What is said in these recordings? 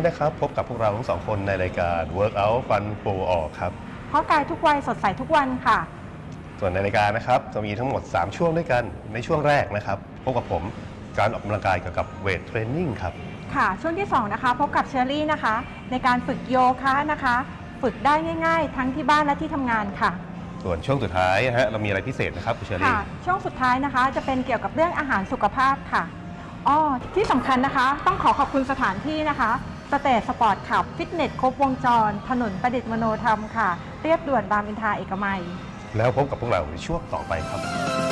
นนี้นะครับพบกับพวกเราทั้งสองคนในรายการ Workout Fun Pro ออกครับ เพราะกายทุกวัยสดใสทุกวันค่ะ ส่วนในรายการนะครับจะมีทั้งหมด 3 ช่วงด้วยกันในช่วงแรกนะครับพบกับผมการออกกำลังกายเกี่ยวกับเวทเทรนนิ่งครับค่ะ ช่วงที่ 2 นะคะ พบกับเชอรี่นะคะ ในการฝึกโยคะนะคะ ฝึกได้ง่ายๆ ทั้งที่บ้านและที่ทำงานค่ะ ส่วนช่วงสุดท้ายนะฮะเรามีอะไรพิเศษนะครับคุณเชอรี่ค่ะ ช่วงสุดท้ายนะคะจะเป็นเกี่ยวกับเรื่องอาหารสุขภาพค่ะอ้อที่สำคัญนะคะ ต้องขอขอบคุณสถานที่นะคะ สเตทสปอร์ตขับ ฟิตเนสครบวงจร ถนนประดิษฐ์มโนธรรมค่ะ เรียบด่วนรามอินทราเอกมัย แล้วพบกับพวกเราในช่วงต่อไปครับ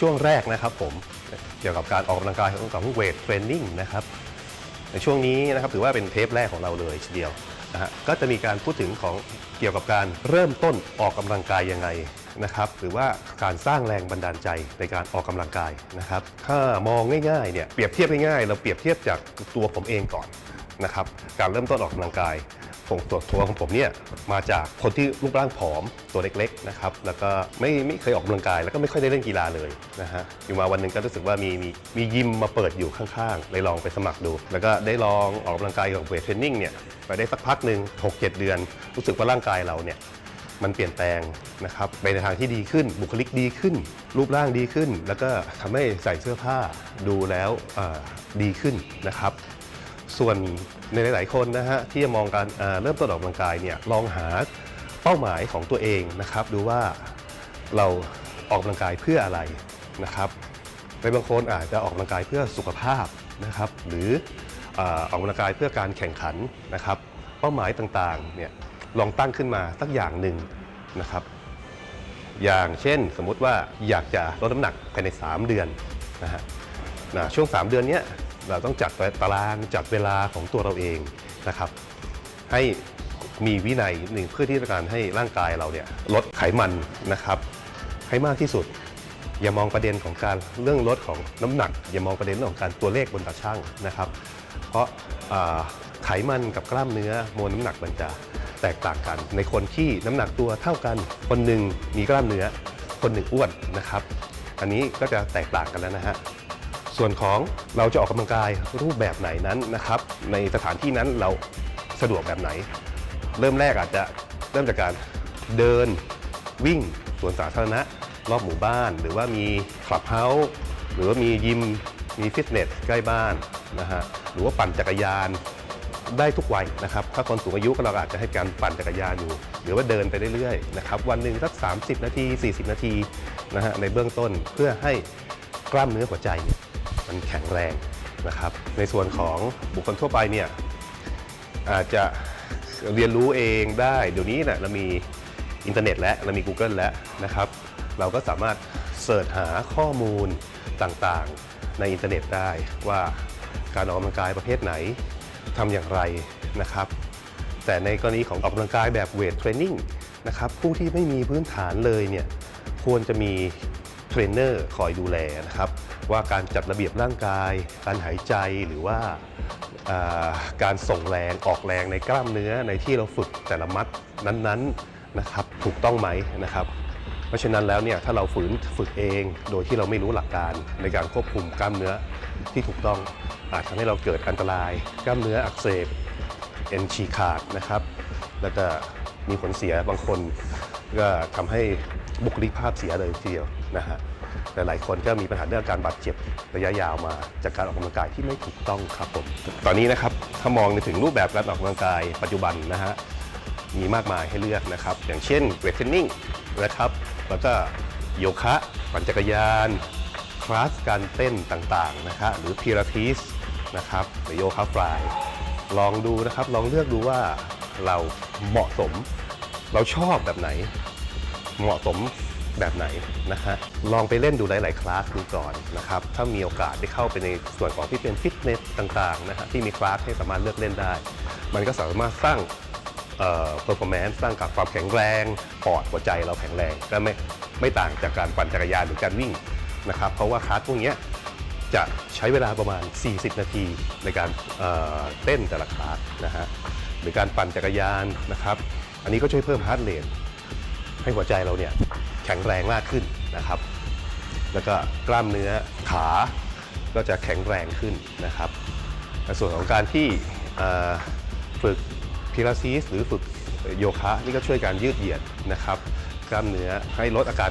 ช่วงแรกนะครับผมเกี่ยวกับการออกกำลังกายของกับเวทเทรนนิ่งนะครับในช่วงนี้นะครับถือว่าเป็นเทปแรกของเราเลยทีเดียวนะฮะก็จะมีการพูดถึงของเกี่ยวกับการเริ่มต้นออกกำลังกายยังไงนะครับหรือว่าการสร้างแรงบันดาลใจในการออกกำลังกายนะครับถ้ามองง่ายๆเนี่ยเปรียบเทียบง่ายๆเราเปรียบเทียบจากตัวผมเองก่อนนะครับการเริ่มต้นออกกำลังกาย ผมตัวตัวของผมเนี่ยมาจากคนที่รูปร่างผอมตัวเล็กๆนะครับแล้วก็ไม่ไม่เคยออกกำลังกาย แล้วก็ไม่ค่อยได้เล่นกีฬาเลยนะฮะอยู่มาวันหนึ่งก็รู้สึกว่ามีมีมียิมมาเปิดอยู่ข้างๆเลยลองไปสมัครดู แล้วก็ได้ลองออกกำลังกายกับเวทเทรนนิ่งเนี่ยไปได้สักพักหนึ่ง6 7 เดือน รู้สึกว่าร่างกายเราเนี่ยมันเปลี่ยนแปลงนะครับไปในทางที่ดีขึ้นบุคลิกดีขึ้น รูปร่างดีขึ้น แล้วก็ทำให้ใส่เสื้อผ้าดูแล้วดีขึ้นนะครับ ส่วนในหลาย ๆ คนนะฮะที่จะมองการเอ่อเริ่มต้นออกกำลังกายเนี่ยลองหาเป้าหมายของตัวเองนะครับ ดูว่าเราออกกำลังกายเพื่ออะไรนะครับในบางคนอาจจะออกกำลังกายเพื่อสุขภาพนะครับ หรือออออกกำลังกายเพื่อการแข่งขันนะครับ เป้าหมายต่าง ๆ เนี่ยลองตั้งขึ้นมาสักอย่างหนึ่งนะครับ อย่างเช่นสมมุติว่าอยากจะลดน้ำหนักภายใน 3 เดือนนะฮะนะช่วง 3 เดือนเนี้ย เราต้องจัดตารางจัดเวลาของตัวเราเองนะครับ ให้มีวินัยหนึ่งเพื่อที่จะการให้ร่างกายเราเนี่ยลดไขมันนะครับ ให้มากที่สุด อย่ามองประเด็นของการเรื่องลดของน้ำหนัก อย่ามองประเด็นเรื่องของการตัวเลขบนตาช่างนะครับ เพราะไขมันกับกล้ามเนื้อมวลน้ำหนักมันจะแตกต่างกัน ในคนที่น้ำหนักตัวเท่ากัน คนหนึ่งมีกล้ามเนื้อ คนหนึ่งอ้วนนะครับ อันนี้ก็จะแตกต่างกันแล้วนะฮะ ส่วนของเราจะออกกำลังกายรูปแบบไหนนั้นนะครับ ในสถานที่นั้นเราสะดวกแบบไหน เริ่มแรกอาจจะเริ่มจากการเดินวิ่งสวนสาธารณะ รอบหมู่บ้าน หรือว่ามีคลับเฮาส์หรือว่ามียิมมีฟิตเนสใกล้บ้านนะฮะหรือว่าปั่นจักรยานได้ทุกวัยนะครับ ถ้าคนสูงอายุก็เราอาจจะให้การปั่นจักรยานอยู่ หรือว่าเดินไปเรื่อยๆนะครับวันหนึ่งสัก 30 นาที 40 นาทีนะฮะในเบื้องต้นเพื่อให้กล้ามเนื้อหัวใจเนี่ย มันแข็งแรงนะครับ ในส่วนของบุคคลทั่วไปเนี่ยอาจจะเรียนรู้เองได้ เดี๋ยวนี้นะเรามีอินเทอร์เน็ตและเรามี Google แล้วนะครับ เราก็สามารถเสิร์ชหาข้อมูลต่างๆ ในอินเทอร์เน็ตได้ว่าการออกกำลังกายประเภทไหนทำอย่างไรนะครับ แต่ในกรณีของออกกำลังกายแบบเวทเทรนนิ่งนะครับผู้ที่ไม่มีพื้นฐานเลยเนี่ยควรจะมีเทรนเนอร์คอยดูแลนะครับ ว่าการจัดระเบียบร่างกาย การหายใจหรือว่าการส่งแรงออกแรงในกล้ามเนื้อในที่เราฝึกแต่ละมัดนั้นๆนะครับถูกต้องไหมนะครับ เพราะฉะนั้นแล้วเนี่ยถ้าเราฝืนฝึกเองโดยที่เราไม่รู้หลักการในการควบคุมกล้ามเนื้อที่ถูกต้องอาจทำให้เราเกิดอันตราย กล้ามเนื้ออักเสบเอ็นฉีขาดนะครับ แล้วก็มีผลเสียบางคนก็ทำให้บุคลิกภาพเสียเลยทีเดียวนะฮะ หลายๆ คนก็มีปัญหาเรื่องการบาดเจ็บระยะยาวมา จากการออกกำลังกายที่ไม่ถูกต้องครับผม ตอนนี้นะครับถ้ามองในถึงรูปแบบการออกกำลังกายปัจจุบันนะฮะมีมากมายให้เลือกนะครับ อย่างเช่นเวทเทรนนิ่งนะครับแล้วก็โยคะปั่นจักรยานคลาสการเต้นต่างๆนะฮะหรือพิลาทิสนะครับหรือโยคะฟลายลองดูนะครับลองเลือกดูว่าเราเหมาะสม เราชอบแบบไหน เหมาะสม แบบไหนนะฮะลองไปเล่นดูหลาย ๆ คลาสดูก่อนนะครับถ้ามีโอกาสได้เข้าไปในส่วนของที่เป็นฟิตเนสต่าง ๆ นะฮะที่มีคลาสให้สามารถเลือกเล่นได้ มันก็สามารถสร้างเอ่อ performance สร้างกับความแข็งแรงปอดหัวใจเราแข็งแรงก็ไม่ไม่ต่างจากการปั่นจักรยานหรือการวิ่งนะครับเพราะว่าคลาสพวกเนี้ยจะใช้เวลาประมาณ 40 นาทีในการเอ่อเต้นแต่ละคลาสนะฮะหรือการปั่นจักรยานนะครับ อันนี้ก็ช่วยเพิ่มฮาร์ดเรทให้หัวใจเราเนี่ย ข็งแรงมากขึ้นนะครับ แล้วก็กล้ามเนื้อขาก็จะแข็งแรงขึ้นนะครับในส่วนของการที่ฝึกพิลาทิสหรือฝึกโยคะนี่ก็ช่วยการยืดเหยียดนะครับ กล้ามเนื้อให้ลดอาการ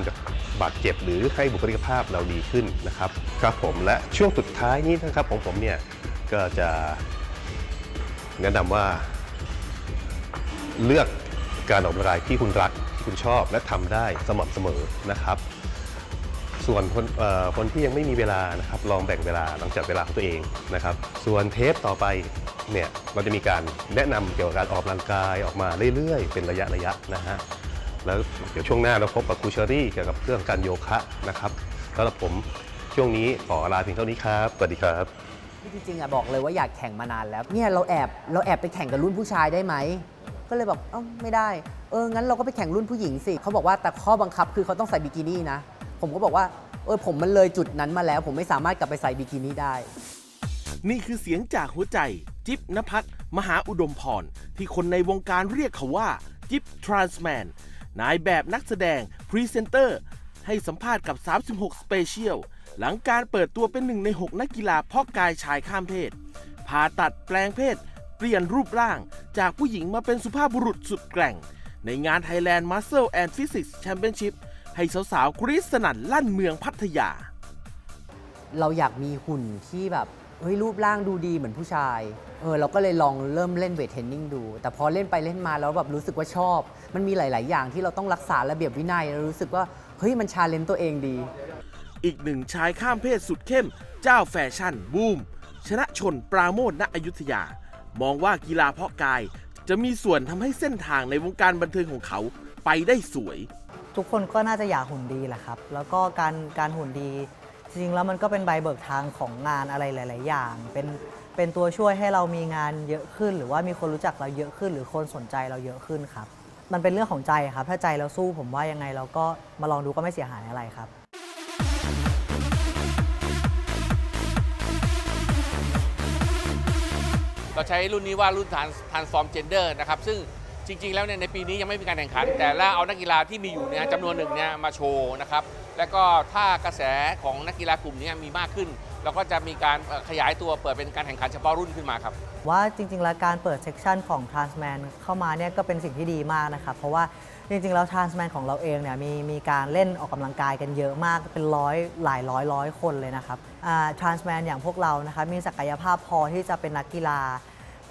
บาดเจ็บ หรือให้บุคลิกภาพเราดีขึ้นนะครับครับผมและช่วงสุดท้ายนี้นะครับของผมเนี่ยก็จะแนะนำว่าเลือกการออกกำลังกายที่คุณรัก คุณชอบและทำได้สม่ำเสมอนะครับ ส่วนคนคนที่ยังไม่มีเวลานะครับลองแบ่งเวลาหลังจากเวลาของตัวเองนะครับ ส่วนเทปต่อไปเนี่ยเราจะมีการแนะนำเกี่ยวกับการออกกำลังกายออกมาเรื่อยๆ เป็นระยะระยะนะฮะแล้วเดี๋ยวช่วงหน้าเราพบกับครูเชอรี่เกี่ยวกับเรื่องการโยคะนะครับสำหรับผมช่วงนี้ขอลาเพียงเท่านี้ครับสวัสดีครับที่จริงๆอะบอกเลยว่าอยากแข่งมานานแล้วเนี่ยเราแอบเราแอบไปแข่งกับรุ่นผู้ชายได้ไหมก็เลยบอกเอ้าไม่ได้ เอองั้นเราก็ไปแข่งรุ่นผู้หญิงสิเขาบอกว่าแต่ข้อบังคับคือเขาต้องใส่บิกินี่นะ ผมก็บอกว่าเออผมมันเลยจุดนั้นมาแล้ว ผมไม่สามารถกลับไปใส่บิกินี่ได้ นี่คือเสียงจากหัวใจ จิ๊บนภัทรมหาอุดมพรที่คนในวงการเรียกเขาว่า จิ๊บทรานส์แมนนายแบบนักแสดง พรีเซนเตอร์ ให้สัมภาษณ์กับ 36สเปเชียลหลังการเปิดตัวเป็นหนึ่งใน 6 นักกีฬาเพาะกายชายข้ามเพศผ่าตัดแปลงเพศ เปลี่ยนรูปร่างจากผู้หญิงมาเป็นสุภาพบุรุษสุดแกร่ง ในงาน Thailand Muscle and Physics Championship ให้สาวๆกรี๊ดสนั่นลั่นเมืองพัทยา เราอยากมีหุ่นที่แบบเฮ้ยรูปร่างดูดีเหมือนผู้ชาย เออเราก็เลยลองเริ่มเล่นเวทเทรนนิ่งดู แต่พอเล่นไปเล่นมาแล้วแบบรู้สึกว่าชอบ มันมีหลาย ๆ อย่างที่เราต้องรักษาระเบียบวินัยแล้วรู้สึกว่าเฮ้ยมันชาเลนจ์ตัวเองดี อีกหนึ่งชายข้ามเพศสุดเข้ม เจ้าแฟชั่นบูม ชนะชนปราโมทณอยุธยา มองว่ากีฬาเพาะกาย จะมีส่วนทำให้เส้นทางในวงการบันเทิงของเขาไปได้สวย ทุกคนก็น่าจะอยากหุ่นดีแหละครับ แล้วก็การการหุ่นดี จริงๆแล้วมันก็เป็นใบเบิกทางของงานอะไรหลาย ๆ อย่าง เป็นเป็นตัวช่วยให้เรามีงานเยอะขึ้น หรือว่ามีคนรู้จักเราเยอะขึ้น หรือคนสนใจเราเยอะขึ้นครับ มันเป็นเรื่องของใจครับ ถ้าใจเราสู้ผมว่ายังไงเราก็มาลองดูก็ไม่เสียหายอะไรครับ เราใช้รุ่นนี้ว่ารุ่นทานทานฟอร์มเจนเดอร์นะครับซึ่งจริง ๆ แล้วเนี่ยในปีนี้ยังไม่มีการแข่งขัน แต่ละเอานักกีฬาที่มีอยู่เนี่ยจำนวนหนึ่งเนี่ยมาโชว์นะครับแล้วก็ถ้ากระแสของนักกีฬากลุ่มนี้มีมากขึ้น เราก็จะมีการขยายตัวเปิดเป็นการแข่งขันเฉพาะรุ่นขึ้นมาครับว่าจริง ๆ แล้วการเปิดเซกชันของ Transman เข้ามาเนี่ยก็เป็นสิ่งที่ดีมากนะครับเพราะว่าจริง ๆ แล้ว Transman ของเราเองเนี่ยมีมีการเล่นออกกำลังกายกันเยอะมากเป็นร้อยหลายร้อยร้อยคนเลยนะครับอ่า Transman อย่างพวกเรานะครับมีศักยภาพพอที่จะเป็นนักกีฬา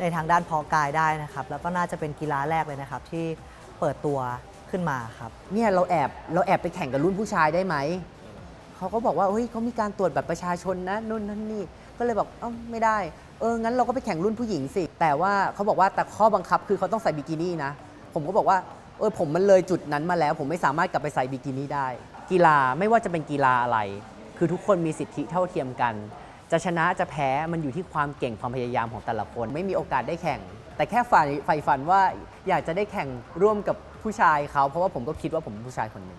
ในทางด้านเพาะกายได้นะครับ แล้วก็น่าจะเป็นกีฬาแรกเลยนะครับ ที่เปิดตัวขึ้นมาครับ เนี่ยเราแอบเราแอบไปแข่งกับรุ่นผู้ชายได้ไหม เขาก็บอกว่าเฮ้ยเขามีการตรวจแบบประชาชนนะนู่นนั่นนี่ ก็เลยบอกเอ้าไม่ได้ เอองั้นเราก็ไปแข่งรุ่นผู้หญิงสิ แต่ว่าเขาบอกว่าแต่ข้อบังคับคือเขาต้องใส่บิกินี่นะ ผมก็บอกว่าเออผมมันเลยจุดนั้นมาแล้ว ผมไม่สามารถกลับไปใส่บิกินี่ได้ กีฬาไม่ว่าจะเป็นกีฬาอะไร คือทุกคนมีสิทธิเท่าเทียมกัน จะชนะจะแพ้มันอยู่ที่ความเก่งความพยายามของแต่ละคน ไม่มีโอกาสได้แข่ง แต่แค่ฝ่ายใฝ่ฝันว่าอยากจะได้แข่งร่วมกับผู้ชายเขาเพราะว่าผมก็คิดว่าผมเป็นผู้ชายคนหนึ่ง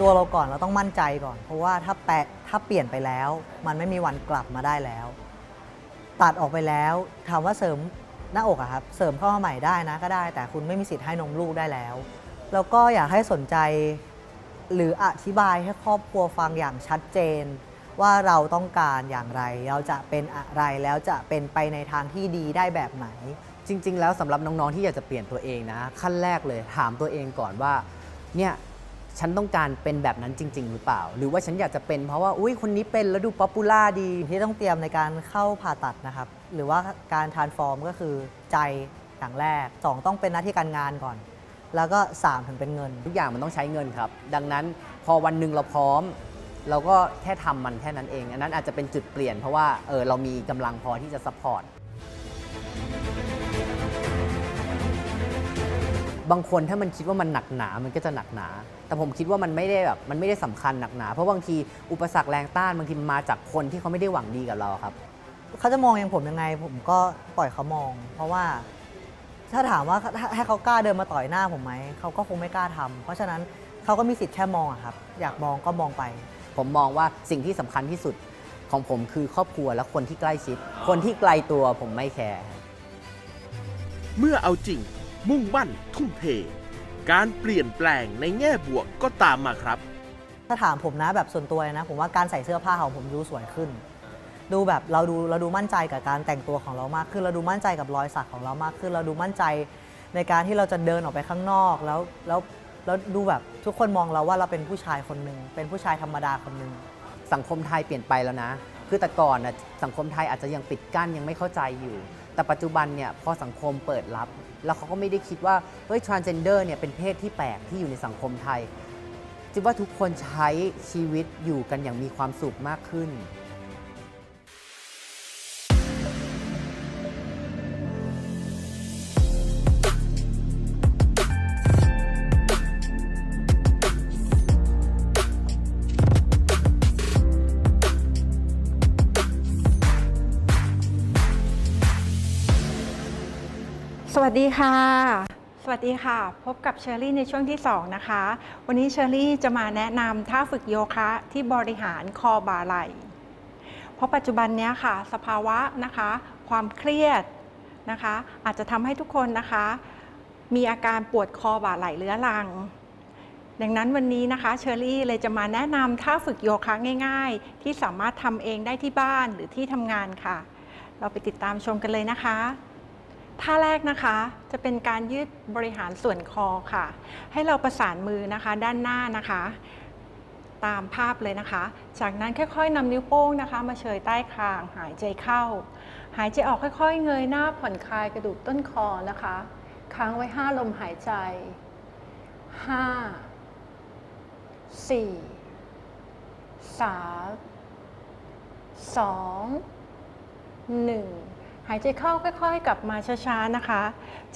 ตัวเราก่อนเราต้องมั่นใจก่อน เพราะว่าถ้าแปะถ้าเปลี่ยนไปแล้ว มันไม่มีวันกลับมาได้แล้ว ตัดออกไปแล้วถามว่าเสริมหน้าอกอะครับเสริมเข้ามาใหม่ได้นะก็ได้ แต่คุณไม่มีสิทธิ์ให้นมลูกได้แล้ว แล้วก็อยากให้สนใจ หรืออธิบายให้ครอบครัวฟังอย่างชัดเจน ว่าเราต้องการอย่างไร เราจะเป็นอะไรแล้วจะเป็นไปในทางที่ดีได้แบบไหน จริง ๆ แล้วสำหรับน้องๆที่อยากจะเปลี่ยนตัวเองนะ ขั้นแรกเลยถามตัวเองก่อนว่าเนี่ยฉันต้องการเป็นแบบนั้นจริง ๆ หรือเปล่า หรือว่าฉันอยากจะเป็นเพราะว่าอุ้ยคนนี้เป็นแล้วดูป๊อปปูล่าดีที่ต้องเตรียมในการเข้าผ่าตัดนะครับ หรือว่าการทานฟอร์มก็คือใจอย่างแรก 2 ต้องเป็นหน้าที่การงานก่อน แล้วก็ 3 ถึงเป็นเงิน ทุกอย่างมันต้องใช้เงินครับ ดังนั้นพอวันหนึ่งเราพร้อม เราก็แค่ทำมันแค่นั้นเอง อันนั้นอาจจะเป็นจุดเปลี่ยนเพราะว่าเออเรามีกำลังพอที่จะซัพพอร์ตบางคนถ้ามันคิดว่ามันหนักหนา มันก็จะหนักหนา แต่ผมคิดว่ามันไม่ได้แบบมันไม่ได้สำคัญหนักหนา เพราะบางทีอุปสรรคแรงต้านบางทีมันมาจากคนที่เขาไม่ได้หวังดีกับเราครับ เขาจะมองอย่างผมยังไง ผมก็ปล่อยเขามอง เพราะว่า ถ้าถามว่าถ้าให้เขากล้าเดินมาต่อยหน้าผมไหมเขาก็คงไม่กล้าทำเพราะฉะนั้นเขาก็มีสิทธิ์แค่มองอะครับ อยากมองก็มองไป ผมมองว่าสิ่งที่สำคัญที่สุดของผมคือครอบครัวและคนที่ใกล้ชิด คนที่ไกลตัวผมไม่แคร์เมื่อเอาจริง มุ่งมั่น ทุ่มเท การเปลี่ยนแปลงในแง่บวกก็ตามมาครับ ถ้าถามผมนะแบบส่วนตัวเลยนะ ผมว่าการใส่เสื้อผ้าของผมดูสวยขึ้น ดูแบบเราดูเราดูมั่นใจกับการแต่งตัวของเรามากขึ้น เราดูมั่นใจกับรอยสักของเรามากขึ้น เราดูมั่นใจในการที่เราจะเดินออกไปข้างนอกแล้วแล้วแล้วดูแบบทุกคนมองเราว่าเราเป็นผู้ชายคนหนึ่งเป็นผู้ชายธรรมดาคนหนึ่งสังคมไทยเปลี่ยนไปแล้วนะ คือแต่ก่อนน่ะสังคมไทยอาจจะยังปิดกั้นยังไม่เข้าใจอยู่ แต่ปัจจุบันเนี่ยพอสังคมเปิดรับ แล้วเขาก็ไม่ได้คิดว่าเฮ้ย transgender เนี่ยเป็นเพศที่แปลกที่อยู่ในสังคมไทยจิบว่าทุกคนใช้ชีวิตอยู่กันอย่างมีความสุขมากขึ้น ดีค่ะ สวัสดีค่ะ พบกับเชอรี่ในช่วงที่ 2 นะคะ วันนี้เชอรี่จะมาแนะนำท่าฝึกโยคะที่บริหารคอบ่าไหล่ เพราะปัจจุบันนี้ค่ะ สภาวะนะคะ ความเครียดนะคะ อาจจะทำให้ทุกคนนะคะ มีอาการปวดคอบ่าไหล่เรื้อรัง ดังนั้นวันนี้นะคะเชอรี่เลยจะมาแนะนำท่าฝึกโยคะง่าย ๆ ที่สามารถทำเองได้ที่บ้านหรือที่ทำงานค่ะ เราไปติดตามชมกันเลยนะคะ ท่าแรกนะคะจะเป็นการยืดบริหารส่วนคอค่ะ ให้เราประสานมือนะคะด้านหน้านะคะ ตามภาพเลยนะคะ จากนั้นค่อยๆนำนิ้วโป้งนะคะ มาเฉยใต้คางหายใจเข้า หายใจออกค่อยๆ เงยหน้าผ่อนคลายกระดูกต้นคอนะคะ ค้างไว้ 5 ลมหายใจ 5 4 3 2 1 หายใจเข้าค่อยๆ กลับมาช้าๆนะคะ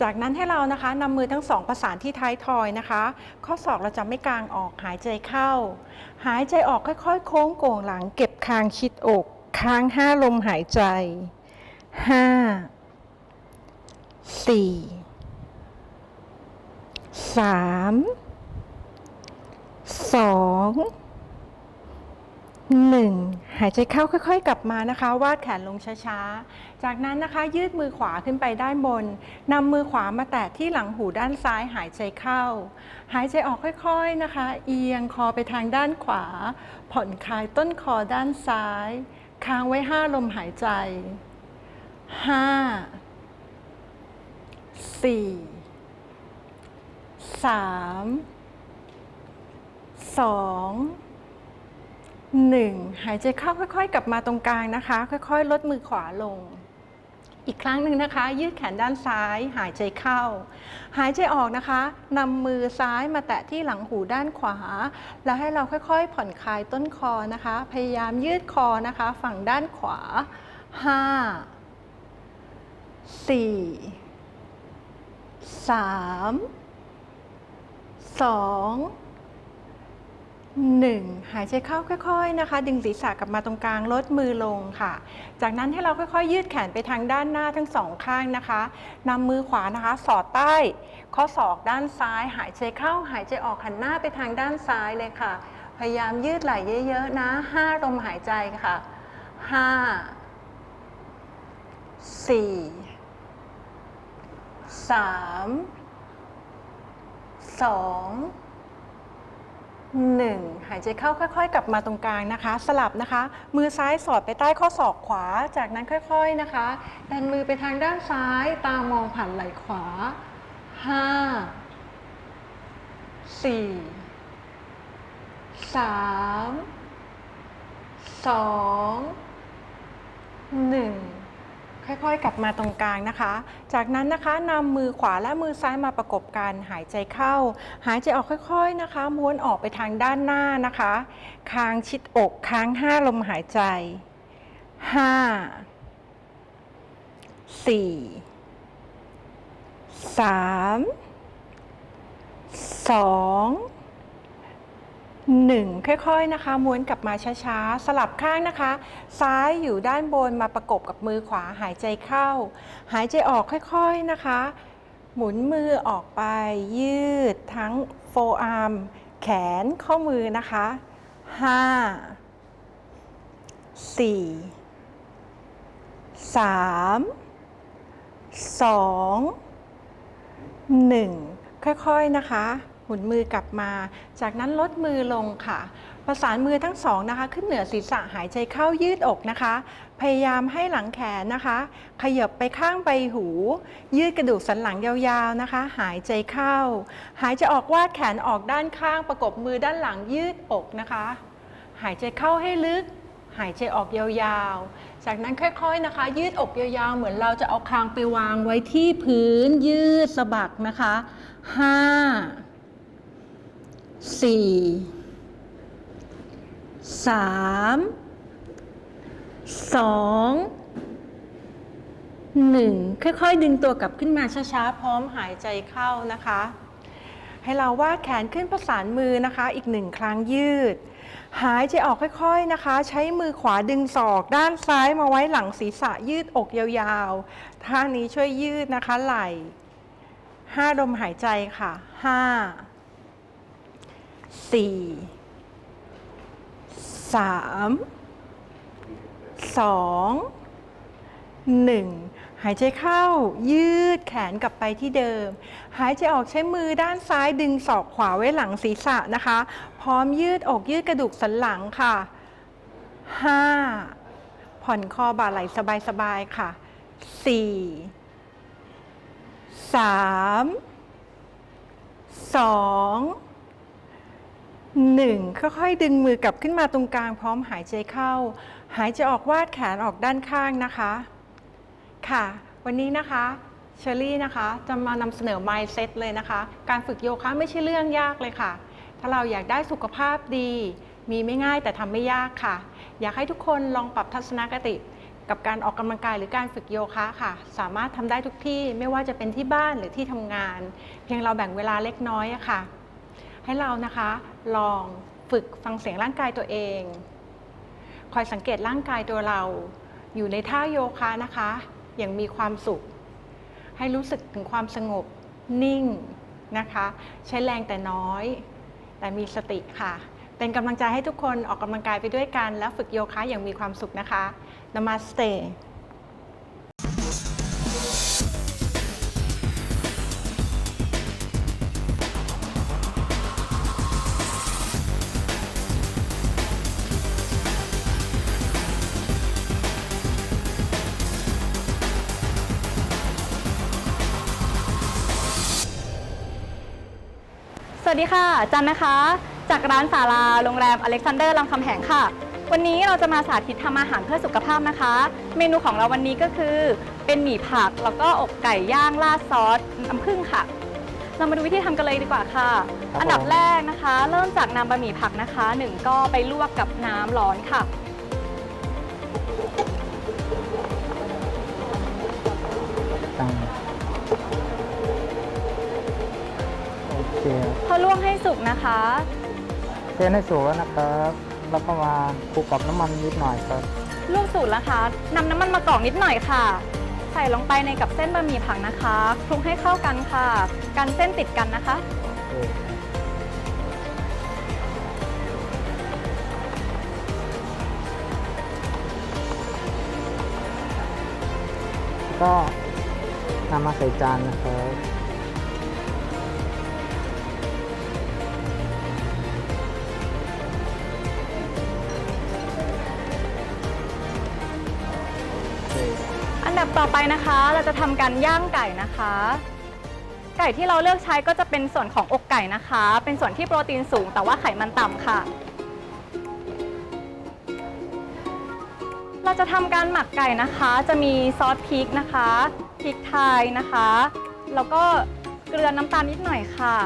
จากนั้นให้เรานะคะนำมือทั้งสองประสานที่ท้ายทอยนะคะ ข้อศอกเราจะไม่กางออกหายใจเข้า หายใจออกค่อยๆ โค้งโก่งหลังเก็บคางชิดอก ค้างห้าลมหายใจห้าสี่สามสอง หนึ่งหายใจเข้าค่อยๆ กลับมานะคะ วาดแขนลงช้าๆ จากนั้นนะคะยืดมือขวาขึ้นไปด้านบนนำมือขวามาแตะที่หลังหูด้านซ้ายหายใจเข้า หายใจออกค่อยๆนะคะ เอียงคอไปทางด้านขวา ผ่อนคลายต้นคอด้านซ้าย ค้างไว้ 5 ลมหายใจ 5 4 3 2 1 หายใจเข้าค่อยๆ กลับมาตรงกลางนะคะ ค่อยๆ ลดมือขวาลง อีกครั้งหนึ่งนะคะ ยืดแขนด้านซ้าย หายใจเข้า หายใจออกนะคะนำมือซ้ายมาแตะที่หลังหูด้านขวา แล้วให้เราค่อยๆ ผ่อนคลายต้นคอนะคะ พยายามยืดคอนะคะ ฝั่งด้านขวา 5 4 3 2 หนึ่งหายใจเข้าค่อยๆนะคะ ดึงศีรษะกลับมาตรงกลางลดมือลงค่ะ จากนั้นให้เราค่อยๆ ยืดแขนไปทางด้านหน้าทั้งสองข้างนะคะนำมือขวานะคะ สอดใต้ ข้อศอกด้านซ้าย หายใจเข้าหายใจออกหันหน้าไปทางด้านซ้ายเลยค่ะ พยายามยืดไหล่เยอะๆนะห้าลมหายใจค่ะห้าสี่สามสองหนึ่งหายใจเข้าค่อยๆ กลับมาตรงกลางนะคะ สลับนะคะ มือซ้ายสอดไปใต้ข้อศอกขวา จากนั้นค่อยๆนะคะดันมือไปทางด้านซ้ายตามองผ่านไหล่ขวาห้าสี่สามสองหนึ่ง ค่อยๆ กลับมาตรงกลางนะคะ จากนั้นนะคะนำมือขวาและมือซ้ายมาประกบกัน หายใจเข้า หายใจออกค่อยๆนะคะ ม้วนออกไปทางด้านหน้านะคะ ค้างชิดอก ค้างห้าลมหายใจห้าสี่สามสองหนึ่งค่อยๆนะคะ ม้วนกลับมาช้าๆ สลับข้างนะคะ ซ้ายอยู่ด้านบนมาประกบกับมือขวาหายใจเข้า หายใจออกค่อยๆนะคะ หมุนมือออกไป ยืดทั้งโฟอาร์มแขนข้อมือนะคะห้าสี่สามสองหนึ่งค่อยๆนะคะ มุนมือกลับมา จากนั้นลดมือลงค่ะ ประสานมือทั้งสองนะคะ ขึ้นเหนือศีรษะหายใจเข้ายืดอกนะคะ พยายามให้หลังแขนนะคะ ขยับไปข้างใบหู ยืดกระดูกสันหลังยาวๆนะคะ หายใจเข้า หายใจออกวาดแขนออกด้านข้าง ประกบมือด้านหลังยืดอกนะคะ หายใจเข้าให้ลึกหายใจออกยาวๆ จากนั้นค่อยๆนะคะ ยืดอกยาวๆ เหมือนเราจะเอาคางไปวางไว้ที่พื้นยืดสะบักนะคะห้า สี่สามสองหนึ่งค่อยๆ ดึงตัวกลับขึ้นมาช้าๆ พร้อมหายใจเข้านะคะ ให้เราวาดแขนขึ้นประสานมือนะคะ อีกหนึ่งครั้งยืด หายใจออกค่อยๆนะคะ ใช้มือขวาดึงศอก ด้านซ้ายมาไว้หลังศีรษะยืดอกยาวๆท่านี้ช่วยยืดนะคะไหล่ห้าลมหายใจค่ะห้า สี่สามสองหนึ่งหายใจเข้ายืดแขนกลับไปที่เดิม หายใจออกใช้มือด้านซ้ายดึงศอกขวาไว้หลังศีรษะนะคะ พร้อมยืดอกยืดกระดูกสันหลังค่ะ 5. ผ่อนคอบ่าไหล่สบายๆค่ะ4 3 2 1 ค่อยๆดึงมือกลับขึ้นมาตรงกลางพร้อมหายใจเข้า หายใจออกวาดแขนออกด้านข้างนะคะ ค่ะ วันนี้นะคะเชอรี่นะคะ จะมานำเสนอ mindset เลยนะคะ การฝึกโยคะไม่ใช่เรื่องยากเลยค่ะ ถ้าเราอยากได้สุขภาพดี มีไม่ง่ายแต่ทำไม่ยากค่ะ อยากให้ทุกคนลองปรับทัศนคติ กับการออกกำลังกายหรือการฝึกโยคะค่ะ สามารถทำได้ทุกที่ไม่ว่าจะเป็นที่บ้านหรือที่ทำงาน เพียงเราแบ่งเวลาเล็กน้อยค่ะ ให้เรานะคะลองฝึกฟังเสียงร่างกายตัวเอง คอยสังเกตร่างกายตัวเรา อยู่ในท่าโยคะนะคะ อย่างมีความสุข ให้รู้สึกถึงความสงบนิ่งนะคะ ใช้แรงแต่น้อย แต่มีสติค่ะเป็นกำลังใจให้ทุกคนออกกำลังกายไปด้วยกัน แล้วฝึกโยคะอย่างมีความสุขนะคะ Namaste วัสดีค่ะ จันนะคะ จากร้านสาราโรงแรมอเล็กซานเดอร์รามคำแหงค่ะ วันนี้เราจะมาสาธิตทำอาหารเพื่อสุขภาพนะคะ เมนูของเราวันนี้ก็คือ เป็นหมี่ผักแล้วก็อกไก่ย่างราดซอสน้ำผึ้งค่ะ เรามาดูวิธีทำกันเลยดีกว่าค่ะครับอันดับผมแรกนะคะ เริ่มจากนำบะหมี่ผักนะคะหนึ่งก็ไปลวกกับน้ำร้อนค่ะ โอเคพอลวกให้สุกนะคะ เทให้สุกแล้วนะครับ แล้วก็มาคลุกกับน้ำมันนิดหน่อยครับลวกสูตรนะคะนำน้ำมันมากรอกนิดหน่อยค่ะ ใส่ลงไปในกับเส้นบะหมี่ผักนะคะคลุกให้เข้ากันค่ะ กันเส้นติดกันนะคะ โอเคครับก็นำมาใส่จานนะครับ ต่อไปนะคะเราจะทำการย่างไก่นะคะ ไก่ที่เราเลือกใช้ก็จะเป็นส่วนของอกไก่นะคะ เป็นส่วนที่โปรตีนสูง แต่ว่าไขมันต่ำค่ะ เราจะทำการหมักไก่นะคะ จะมีซอสพริกนะคะพริกไทยนะคะ แล้วก็เกลือน้ำตาลนิดหน่อยค่ะ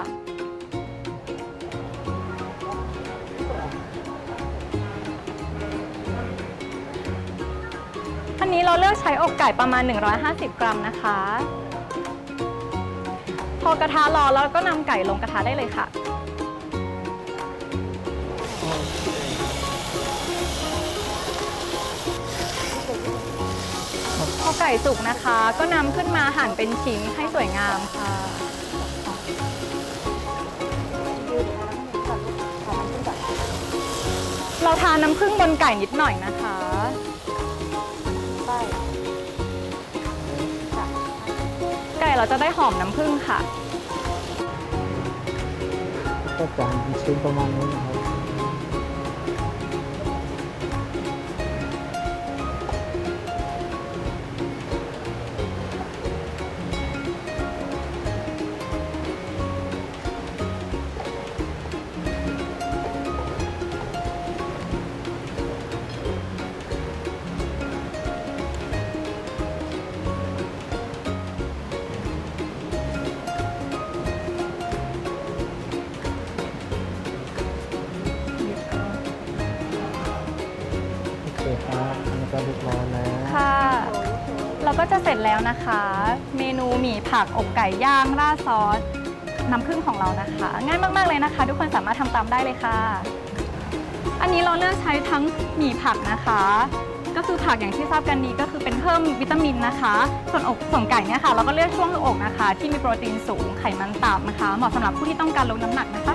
นนี้เราเลือกใช้อกไก่ประมาณ 150 กรัมนะคะ พอกระทะร้อนแล้วก็นำไก่ลงกระทะได้เลยค่ะพอไก่สุกนะคะ ก็นำขึ้นมาหั่นเป็นชิ้นให้สวยงามค่ะ เราทาน้ำผึ้งบนไก่นิดหน่อยนะคะ เราจะได้หอมน้ำผึ้งค่ะ ก็จะชิ้นประมาณนี้นะครับ เสร็จแล้วนะคะ เมนูหมี่ผักอกไก่ย่างราดซอสน้ำผึ้งของเรานะคะ ง่ายมากๆเลยนะคะ ทุกคนสามารถทำตามได้เลยค่ะ อันนี้เราเลือกใช้ทั้งหมี่ผักนะคะ ก็คือผักอย่างที่ทราบกันดีก็คือเป็นเพิ่มวิตามินนะคะ ส่วนอกส่วนไก่เนี่ยค่ะ เราก็เลือกช่วงอกนะคะ ที่มีโปรตีนสูงไขมันต่ำนะคะ เหมาะสำหรับผู้ที่ต้องการลดน้ำหนักนะคะ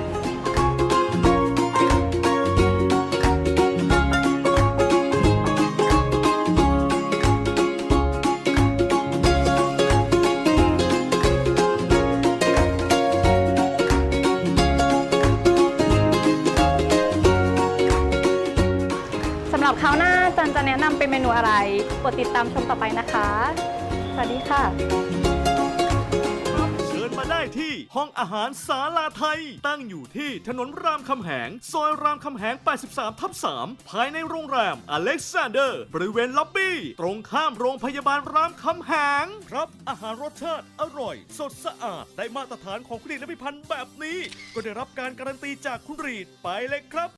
ติดตามชมต่อไปนะคะ สวัสดีค่ะ เชิญมาได้ที่ห้องอาหารสาลาไทย ตั้งอยู่ที่ถนนรามคำแหง ซอยรามคำแหง 83 ทับ 3 ภายในโรงแรมอเล็กซานเดอร์ บริเวณล็อบบี้ ตรงข้ามโรงพยาบาลรามคำแหง ครับอาหารรสชาติอร่อย สดสะอาด ได้มาตรฐานของคุณดและพิพันธ์แบบนี้ ก็ได้รับการการันตีจากคุณรีดไปเลยครับ